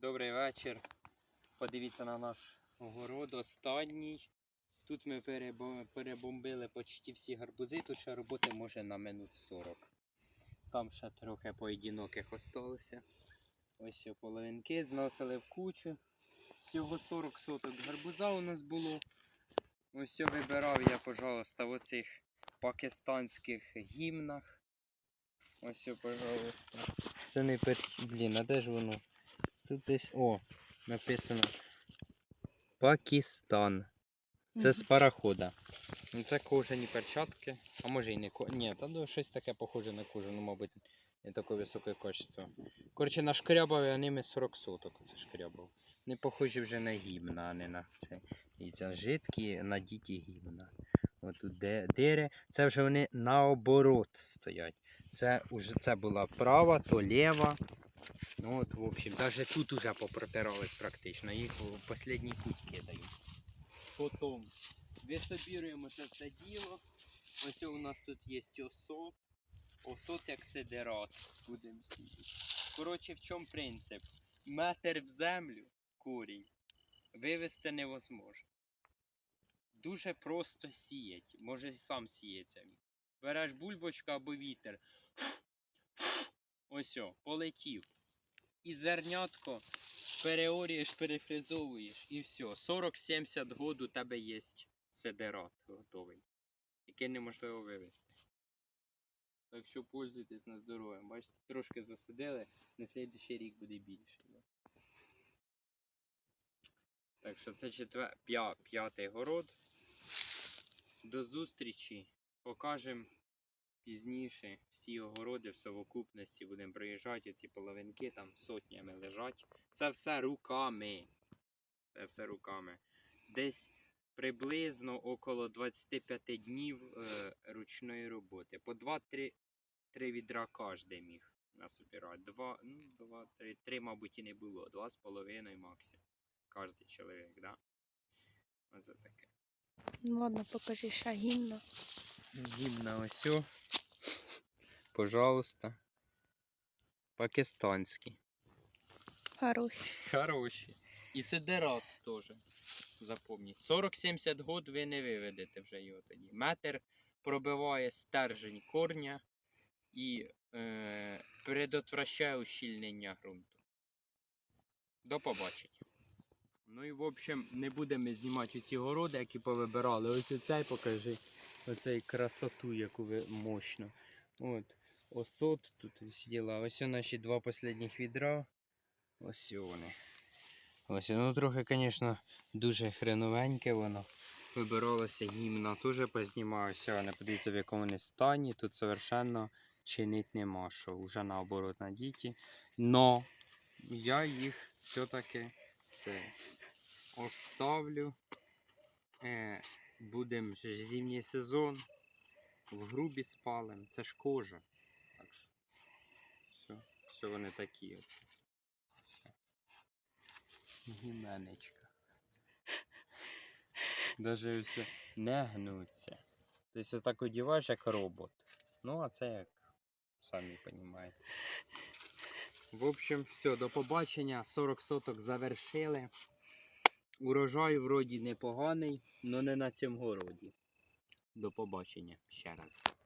Добрий вечір. Подивіться на наш огород останній. Тут ми перебомбили почти всі гарбузи, тут ще роботи може на минут 40. Там ще трохи поєдиноких осталося. Ось половинки зносили в кучу. Всього 40 соток гарбуза у нас було. Ось вибирав я, пожалуйста, в оцих пакистанських гімнах. Ось, пожалуйста. Це не пер... Блін, а де ж воно? Тут десь. О, написано. Пакистан. Це з парохода. Ну, Це кожані перчатки. А може і не ко. Ні, там ну, щось таке похоже на кожу, ну, мабуть, не таке високе качество. Коротше, нашкрябав я ними 40 соток. Оце шкрябав. Не похожі вже на гімна, а не на це. І це жидкі надіті гімна. От тут де, дири. Це вже вони наоборот стоять. Це уже це була права, то ліва. Ну от, в общем, даже тут уже попротирались практично. Їх в останній путь кидають. Потім висобіруємо це все діло. Ось у нас тут є осо. Осот як сидерат. Будемо сіяти. Коротше, в чому принцип? Метр в землю корінь вивести невозможно. Дуже просто сіять. Може сам сіється. Береш бульбочку або вітер. Ось о, полетів. І зернятко переорієш, перефризовуєш і все. 40-70 год у тебе є седерат готовий, який неможливо вивезти. Так що пользуйтесь на здоров'я. Бачите, трошки засадили, на слідчий рік буде більше. Так що це четвер... п'я... п'ятий город. До зустрічі. Покажемо пізніше всі огороди в совокупності будемо проїжджати, ці половинки там сотнями лежать. Це все руками. Це все руками. Десь приблизно около 25 днів е, ручної роботи. По 2-3 відра кожен міг насобирати. Два, ну, два, три, три, мабуть, і не було. Два з половиною максимум. Кожен чоловік, да? Оце таке. Ну ладно, покажи ще гімна. Гімна ось. о. Пожалуйста. Пакистанський. Хороший. Хороші. І сидерат теж. Запомніть. 40-70 год ви не виведете вже його тоді. Метр пробиває стержень корня і е, предотвращає ущільнення ґрунту. До побачення. Ну і в общем, не будемо знімати ці городи, які повибирали. Ось оцей покажи. Оцей красоту, яку ви мощно. От. Осот тут сиділа. Ось наші два останніх відра. Ось вони. Ось, ну трохи, звісно, дуже хреновеньке воно. Вибиралося гімна, теж познімалося, але подивіться, в якому вони стані. Тут совершенно чинить нема що. Вже наоборот на діті. Но я їх все-таки це оставлю. Е, Будемо ще ж зимній сезон. В грубі спалим. Це ж кожа. Так що все, все вони такі. От. Гіменечка. Даже все не гнуться. Тобто отак одіваєш як робот. Ну, а це як самі розумієте. В общем, все, до побачення. 40 соток завершили. Урожай вроді непоганий, але не на цьому городі. До побачення ще раз.